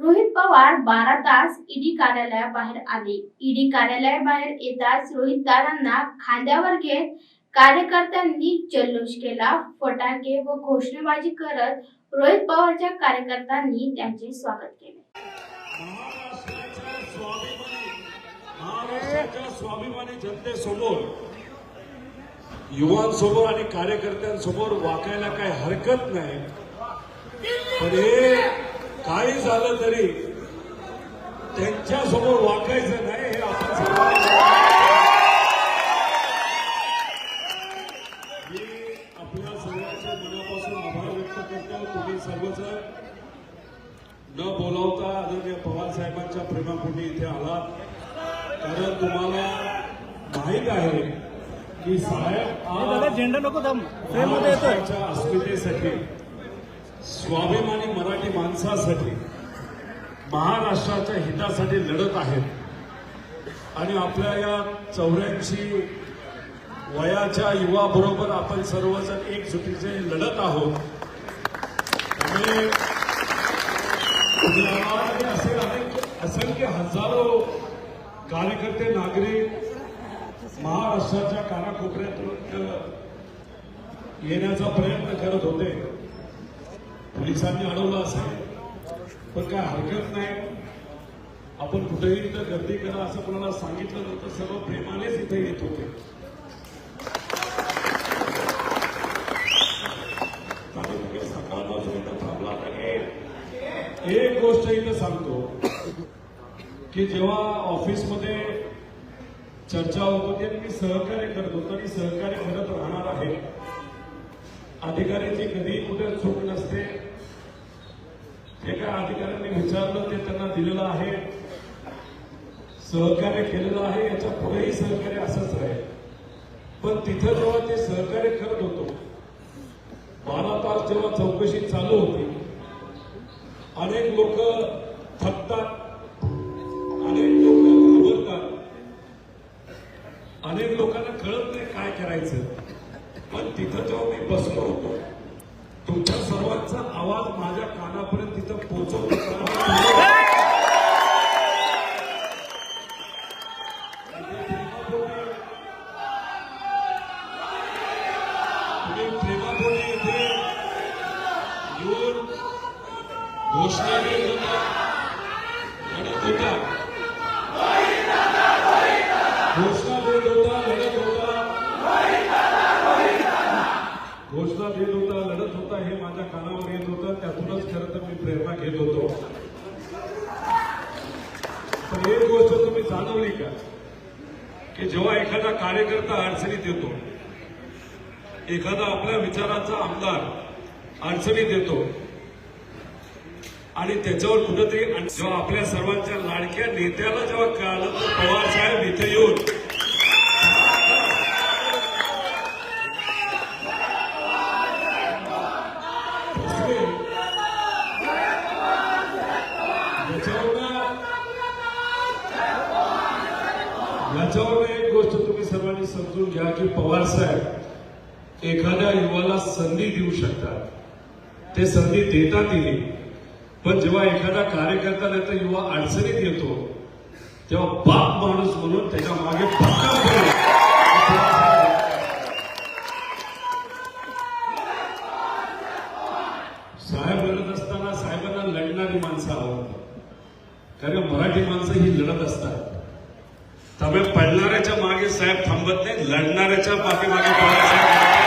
रोहित पवार बारा तास ईडी कार्यालयाबाहेर आले. ईडी कार्यालयाबाहेर येताच रोहित दादांना खांद्यावर घेत कार्यकर्त्यांनी जल्लोष केला. फटाके व घोषणाबाजी करत रोहित पवारच्या कार्यकर्त्यांनी त्यांचे स्वागत केले. महाराष्ट्राच्या महाराष्ट्राच्या स्वाभिमानी जनतेसमोर युवांसमोर आणि कार्यकर्त्यांसमोर वाकायला काही हरकत नाही. पण हे काही झालं तरी त्यांच्यासमोर वाकायचं नाही हे आपण सर्वांनी मी आपल्या सर्वांचे मनापासून आभार व्यक्त करतो. तुम्ही सर्वजण न बोलावता आदरणीय पवार साहेबांच्या प्रेमापोटी इथे आला. कारण तुम्हाला माहीत आहे की साहेब झेंडा नको महाराष्ट्राच्या अस्मितेसाठी स्वाभिमानी मराठी माणसासाठी महाराष्ट्राच्या हितासाठी लढत आहेत. आणि आपल्या या चौऱ्याऐंशी वयाच्या युवाबरोबर आपण सर्वजण एकजुटीचे लढत आहोत. त्यामुळे असे अनेक असंख्य हजारो कार्यकर्ते नागरिक महाराष्ट्राच्या कानाकोपऱ्यात येण्याचा प्रयत्न करत होते. पोलिसांनी अडवलं असेल पण काय हरकत नाही. आपण कुठेही इथं गर्दी करा असं कोणाला सांगितलं नव्हतं. सर्व प्रेमानेच इथे येत होते. सकाळपासून इथं एक गोष्ट इथं सांगतो की जेव्हा ऑफिसमध्ये चर्चा होत होती आणि मी सहकार्य करत होतो आणि सहकार्य करत राहणार आहे अधिकाऱ्याची कधी कुठे चूक नसते. त्या अधिकाऱ्यांनी विचारलं ते त्यांना दिलेलं आहे. सहकार्य केलेलं आहे याच्या पुढेही सहकार्य असंच राहील. पण तिथं जेव्हा ते सहकार्य करत होतो बारा तास जेव्हा चौकशी चालू होती अनेक लोक थकतात अनेक लोक घाबरतात. अनेक लोकांना कळत नाही काय करायचं. पण तिथं जेव्हा मी बसलो होतो आवाज माझ्या कानापर्यंत तिथं पोहोचवत. होता. तुम्ही प्रेमापोटी इथे. येऊन घोषणा देत होता. लढत होता. घोषणा देत होता लढत होता घोषणा देत होता लढत होता हे माझ्या कानावर येत होतं त्यातूनच खरं तर मी प्रेरणा घेत होतो. पण एक गोष्ट तुम्ही जाणवली का? की जेव्हा एखादा कार्यकर्ता अडचणीत येतो एखादा आपल्या विचाराचा आमदार अडचणीत येतो आणि त्याच्यावर कुठेतरी आणि जेव्हा आपल्या सर्वांच्या लाडक्या नेत्याला जेव्हा कळालं तर पवार साहेब इथे येऊन याच्यावर एक गोष्ट तुम्ही सर्वांनी समजून घ्या की पवार साहेब एखाद्या युवाला संधी देऊ शकतात. ते संधी देतातही पण जेव्हा एखादा कार्यकर्ता नाही तर युवा अडचणीत येतो तेव्हा बाप माणूस म्हणून त्याच्यामागे पक्का साहेब लढत असताना साहेबांना लढणारी माणसं आवडतात कारण मराठी माणसं ही लढत असतात. त्यामुळे पडणाऱ्याच्या मागे साहेब थांबत नाही लढणाऱ्याच्या पाठीमागे पवार साहेब